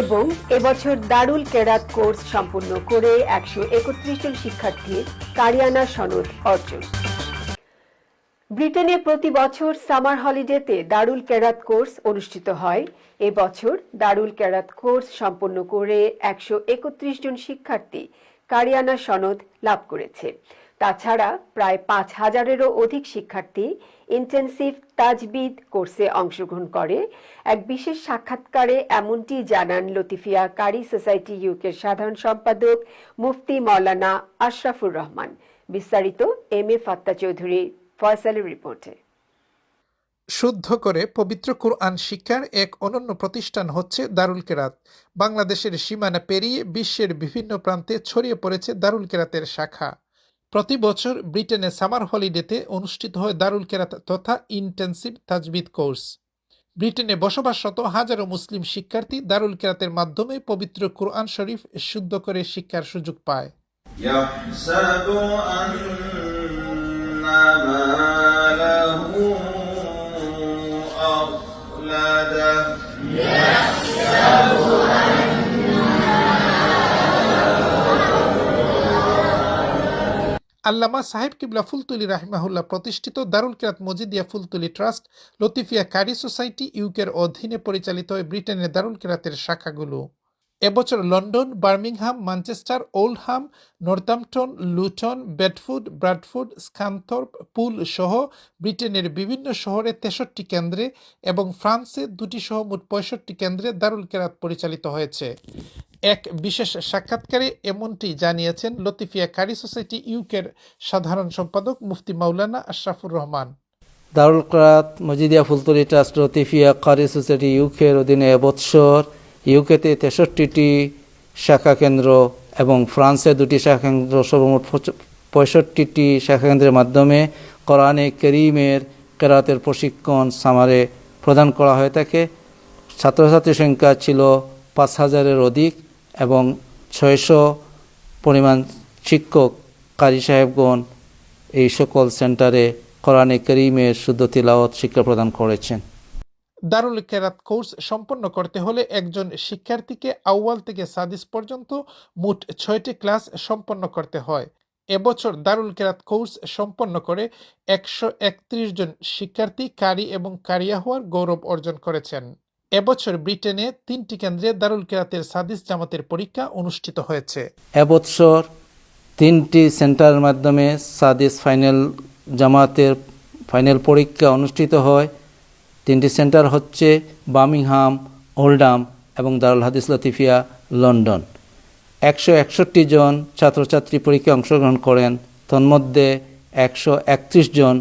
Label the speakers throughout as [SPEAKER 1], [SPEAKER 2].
[SPEAKER 1] এবং এবছর দারুল কেরাত কোর্স সম্পূর্ণ করে একশো একত্রিশ জন শিক্ষার্থীর কারিয়ানা সনদ অর্জন। ব্রিটেনে প্রতি বছর সামার হলিডেতে দারুল কেরাত কোর্স অনুষ্ঠিত হয়। এবছর দারুল কেরাত কোর্স সম্পন্ন করে একশো একত্রিশ জন শিক্ষার্থী কারিয়ানা সনদ লাভ করেছে। তাছাড়া প্রায় পাঁচ হাজারেরও অধিক শিক্ষার্থী ইন্টেন্সিভ তাজবিদ কোর্সে অংশগ্রহণ করে। এক বিশেষ সাক্ষাৎকারে এমনটি জানান লতিফিয়া কারি সোসাইটি ইউকের সাধারণ সম্পাদক মুফতি মৌলানা আশরাফুর রহমান। বিস্তারিত এম এ ফাত্তা চৌধুরী, ফয়সালের রিপোর্টে।
[SPEAKER 2] শুদ্ধ করে পবিত্র কোরআন শিক্ষার এক অনন্য প্রতিষ্ঠান হচ্ছে দারুল কেরাত। বাংলাদেশের সীমানা পেরিয়ে বিশ্বের বিভিন্ন প্রান্তে ছড়িয়ে পড়েছে দারুল কেরাতের শাখা। প্রতি বছর ব্রিটেনে সামার হলিডেতে অনুষ্ঠিত হয় দারুল কেরাত তথা ইন্টেন্সিভ তাজবিদ কোর্স ব্রিটেনে বসবাসরত হাজারো মুসলিম শিক্ষার্থী দারুল কেরাতের মাধ্যমে পবিত্র কোরআন শরীফ শুদ্ধ করে শিক্ষার সুযোগ পায়
[SPEAKER 3] Yeah!
[SPEAKER 2] আল্লামা সাহেব কিবলা ফুলতুলি রাহিমাহুল্লাহ প্রতিষ্ঠিত দারুল কেরাত মজিদিয়া ফুলতুলি ট্রাস্ট, লতিফিয়া কারি সোসাইটি, ইউকের অধীনে পরিচালিত ব্রিটেনের দারুল কেরাতের শাখাগুলো। এবছর London, Birmingham, Manchester, Oldham Northampton Luton, Bedford, Bradford Scunthorpe Poole সহ ব্রিটেনের বিভিন্ন শহরে তেষট্টি কেন্দ্রে এবং ফ্রান্সে দুটি সহ মোট পঁয়ষট্টি কেন্দ্রে দারুল কেরাত পরিচালিত হয়েছে। এক বিশেষ সাক্ষাৎকারে এমনটি জানিয়েছেন লতিফিয়া কারি সোসাইটি ইউকের সাধারণ সম্পাদক মুফতি মাওলানা আশরাফুর রহমান।
[SPEAKER 4] দারুল করাত, মজিদিয়া ফুলতলি ট্রাস্ট, লতিফিয়া কারি সোসাইটি ইউকের অধীনে এবছর ইউকেতে তেষট্টিটি শাখা কেন্দ্র এবং ফ্রান্সে দুটি শাখা কেন্দ্র, সর্বমোট পঁয়ষট্টিটি শাখা কেন্দ্রের মাধ্যমে কোরআনে করিমের কেরাতের প্রশিক্ষণ সামারে প্রদান করা হয়ে থাকে। ছাত্রছাত্রীর সংখ্যা ছিল পাঁচ হাজারের অধিক এবং ছয়শো পরিমাণ শিক্ষক কারি সাহেবগণ এই সকল সেন্টারে কোরআনে করিমের শুদ্ধ তিলাওয়াত শিক্ষা প্রদান করেছেন।
[SPEAKER 2] দারুল কেরাত কোর্স সম্পন্ন করতে হলে একজন শিক্ষার্থীকে আউয়াল থেকে সাদিস পর্যন্ত মোট ছয়টি ক্লাস সম্পন্ন করতে হয়। এবছর দারুল কেরাত কোর্স সম্পন্ন করে একশো একত্রিশ জন শিক্ষার্থী কারি এবং কারিয়া হওয়ার গৌরব অর্জন করেছেন। এবছর ব্রিটেনে তিনটি কেন্দ্রে দারুল কেরাতের সাদিস জামাতের পরীক্ষা অনুষ্ঠিত হয়েছে।
[SPEAKER 4] এবছর তিনটি সেন্টারের মাধ্যমে সাদিস ফাইনাল জামাতের ফাইনাল পরীক্ষা অনুষ্ঠিত হয়। তিনটি সেন্টার হচ্ছে বার্মিংহাম ওল্ডাম এবং দারুল হাদিস লতিফিয়া, লন্ডন। একশো একষট্টি জন ছাত্রছাত্রী পরীক্ষায় অংশগ্রহণ করেন, তন্মধ্যে একশো একত্রিশ জন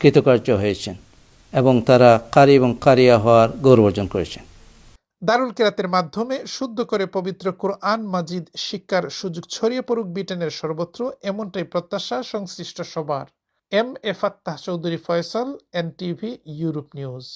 [SPEAKER 4] কৃতকার্য হয়েছেন এবং তারা কারি এবং কারিয়া হওয়ার গৌরব অর্জন করেছেন।
[SPEAKER 2] দারুল কেরাতের মাধ্যমে শুদ্ধ করে পবিত্র কোরআন, মাজিদ, শিক্ষার সুযোগ ছড়িয়ে পড়ুক ব্রিটেনের সর্বত্র, এমনটাই প্রত্যাশা সংশ্লিষ্ট সবার। M A Fattah Chowdhury Faisal NTV Europe news.